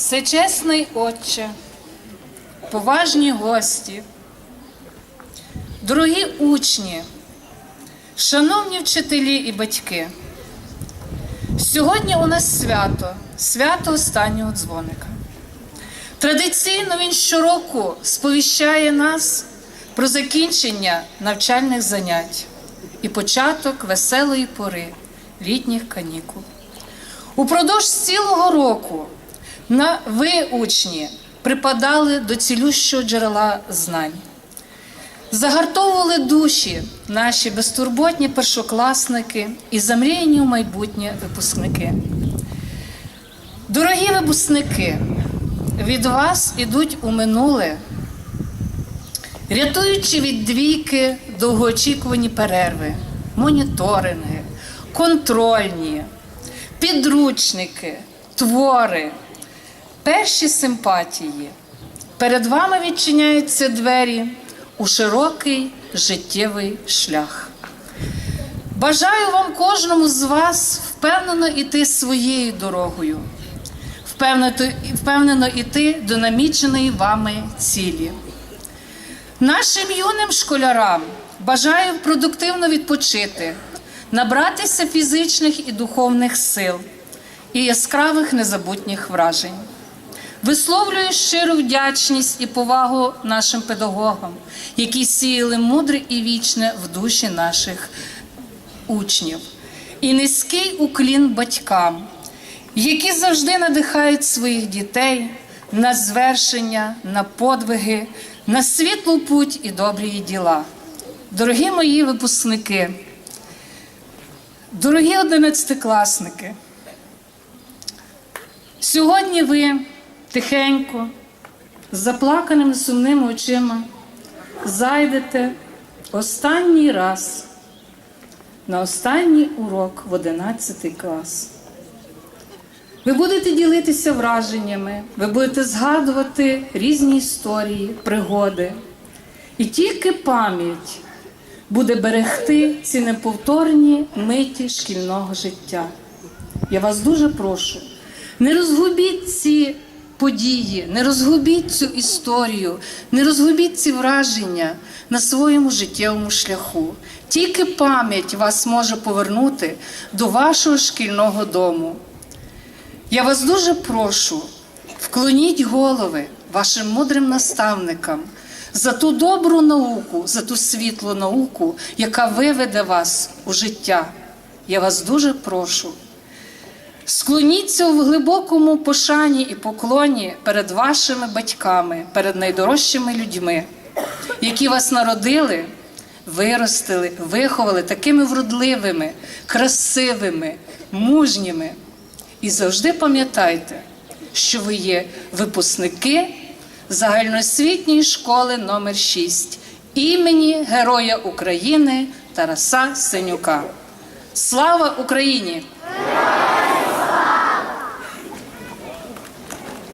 Всечесний Отче, поважні гості, дорогі учні, шановні вчителі і батьки, сьогодні у нас свято, свято останнього дзвоника. Традиційно він щороку сповіщає нас про закінчення навчальних занять і початок веселої пори літніх канікул. Упродовж цілого року на ви, учні, припадали до цілющого джерела знань, загартовували душі наші безтурботні першокласники і замріяні у майбутнє випускники. Дорогі випускники, від вас ідуть у минуле, рятуючи від двійки довгоочікувані перерви, моніторинги, контрольні, підручники, твори, перші симпатії. Перед вами відчиняються двері у широкий життєвий шлях. Бажаю вам кожному з вас впевнено йти своєю дорогою, впевнено, йти до наміченої вами цілі. Нашим юним школярам бажаю продуктивно відпочити, набратися фізичних і духовних сил і яскравих незабутніх вражень. Висловлюю щиру вдячність і повагу нашим педагогам, які сіяли мудре і вічне в душі наших учнів, і низький уклін батькам, які завжди надихають своїх дітей на звершення, на подвиги, на світлу путь і добрі діла. Дорогі мої випускники, дорогі одинадцятикласники, сьогодні ви тихенько, з заплаканими сумними очима зайдете останній раз на останній урок в 11 клас. Ви будете ділитися враженнями, ви будете згадувати різні історії, пригоди. І тільки пам'ять буде берегти ці неповторні миті шкільного життя. Я вас дуже прошу, не розгубіть ці події, не розгубіть цю історію, не розгубіть ці враження на своєму життєвому шляху. Тільки пам'ять вас може повернути до вашого шкільного дому. Я вас дуже прошу, вклоніть голови вашим мудрим наставникам за ту добру науку, за ту світлу науку, яка виведе вас у життя. Я вас дуже прошу. Склоніться в глибокому пошані і поклоні перед вашими батьками, перед найдорожчими людьми, які вас народили, виростили, виховали такими вродливими, красивими, мужніми. І завжди пам'ятайте, що ви є випускники загальноосвітньої школи номер 6 імені Героя України Тараса Синюка. Слава Україні!